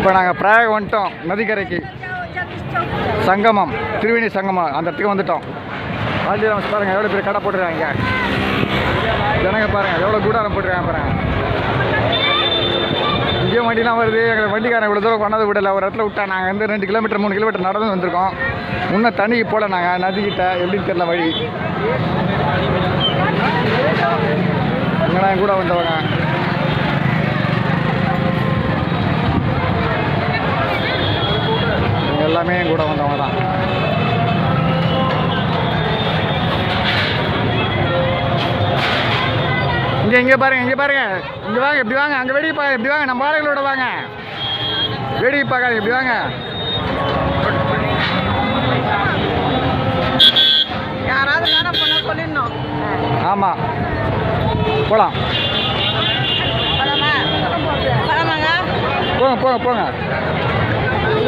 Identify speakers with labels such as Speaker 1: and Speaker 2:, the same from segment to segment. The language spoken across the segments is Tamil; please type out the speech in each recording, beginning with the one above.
Speaker 1: இப்போ நாங்கள் பிரயாக வந்துட்டோம் நதிக்கரைக்கு. சங்கமம் திருவேணி சங்கமம் அந்த இடத்துக்கு வந்துட்டோம். ஆஞ்சநேயர் பாருங்கள் எவ்வளோ பெரிய கடை போட்டுருக்காங்க ஜனங்க பாருங்கள் எவ்வளோ கூடாரம் போட்டுருக்காங்க பாருங்கள் இங்கே வண்டிலாம் வருது எங்களை வண்டிக்காரன் இவ்வளோ தூரம் கொண்டாந்து விடல. ஒரு இடத்துல விட்டா நாங்கள் வந்து ரெண்டு கிலோமீட்டர் மூணு கிலோமீட்டர் நடந்து வந்திருக்கோம். இன்னும் தண்ணிக்கு போகல நாங்கள் நதிக்கிட்ட எப்படின்னு தெரில வழி. இங்கே கூட வந்தவங்க? எல்லாமே என் கூட வந்தவங்க தான். இங்கே இங்கே பாருங்க இங்கே பாருங்க. இங்கே வாங்க இப்படி வாங்க. அங்கே வேடிக்கை பார்க்க இப்படி வாங்க. நம்ம ஆளுங்களோட வாங்க. வேடிக்கை பார்க்காது இப்படி வாங்க.
Speaker 2: யாராவது வேலை பண்ண சொல்லிடணும்
Speaker 1: ஆமாம் போகலாம் போங்க போங்க போங்க.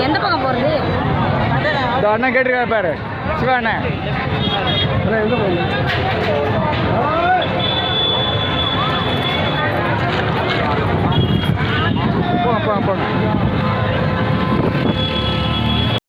Speaker 2: எந்த பக்கம் போகிறது
Speaker 1: அண்ணன் கேட்டிருக்காரு பாரு. சிவா அண்ணன்.